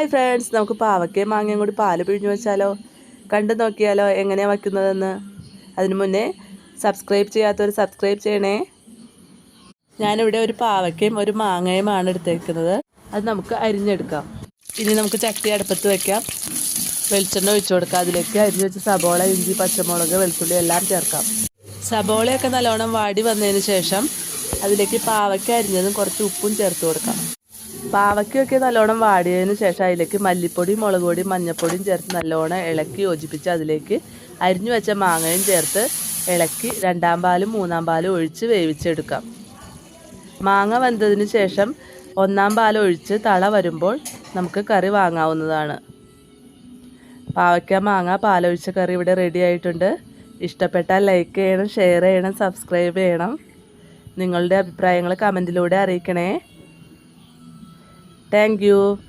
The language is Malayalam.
ഹായ് ഫ്രണ്ട്സ് നമുക്ക് പാവക്കയും മാങ്ങയും കൂടി പാൽ പിഴിഞ്ഞു വെച്ചാലോ? കണ്ടു നോക്കിയാലോ എങ്ങനെയാണ് വയ്ക്കുന്നതെന്ന്? അതിനു മുന്നേ സബ്സ്ക്രൈബ് ചെയ്യാത്തവർ സബ്സ്ക്രൈബ് ചെയ്യണേ. ഞാനിവിടെ ഒരു പാവക്കയും ഒരു മാങ്ങയുമാണ് എടുത്തേക്കുന്നത്. അത് നമുക്ക് അരിഞ്ഞെടുക്കാം. ഇനി നമുക്ക് ചട്ടി അടുപ്പത്ത് വെക്കാം. വെളിച്ചെണ്ണ ഒഴിച്ചു കൊടുക്കാം. അതിലേക്ക് അരിഞ്ഞു വെച്ച സബോള ഇഞ്ചി പച്ചമുളക് വെളുത്തുള്ളി എല്ലാം ചേർക്കാം. സബോളയൊക്കെ നല്ലോണം വാടി വന്നതിന് ശേഷം അതിലേക്ക് പാവയ്ക്ക അരിഞ്ഞതും കുറച്ച് ഉപ്പും ചേർത്ത് കൊടുക്കാം. പാവയ്ക്കൊക്കെ നല്ലോണം വാടിയതിന് ശേഷം അതിലേക്ക് മല്ലിപ്പൊടിയും മുളക് പൊടിയും മഞ്ഞൾപ്പൊടിയും ചേർത്ത് നല്ലോണം ഇളക്കി യോജിപ്പിച്ച് അതിലേക്ക് അരിഞ്ഞു വെച്ച മാങ്ങയും ചേർത്ത് ഇളക്കി രണ്ടാം പാലും മൂന്നാം പാലും ഒഴിച്ച് വേവിച്ചെടുക്കാം. മാങ്ങ വെന്തതിന് ശേഷം ഒന്നാം പാൽ ഒഴിച്ച് തള വരുമ്പോൾ നമുക്ക് കറി വാങ്ങാവുന്നതാണ്. പാവയ്ക്ക മാങ്ങ പാലൊഴിച്ച കറി ഇവിടെ റെഡി ആയിട്ടുണ്ട്. ഇഷ്ടപ്പെട്ടാൽ ലൈക്ക് ചെയ്യണം ഷെയർ ചെയ്യണം സബ്സ്ക്രൈബ് ചെയ്യണം. നിങ്ങളുടെ അഭിപ്രായങ്ങൾ കമന്റിലൂടെ അറിയിക്കണേ. thank you.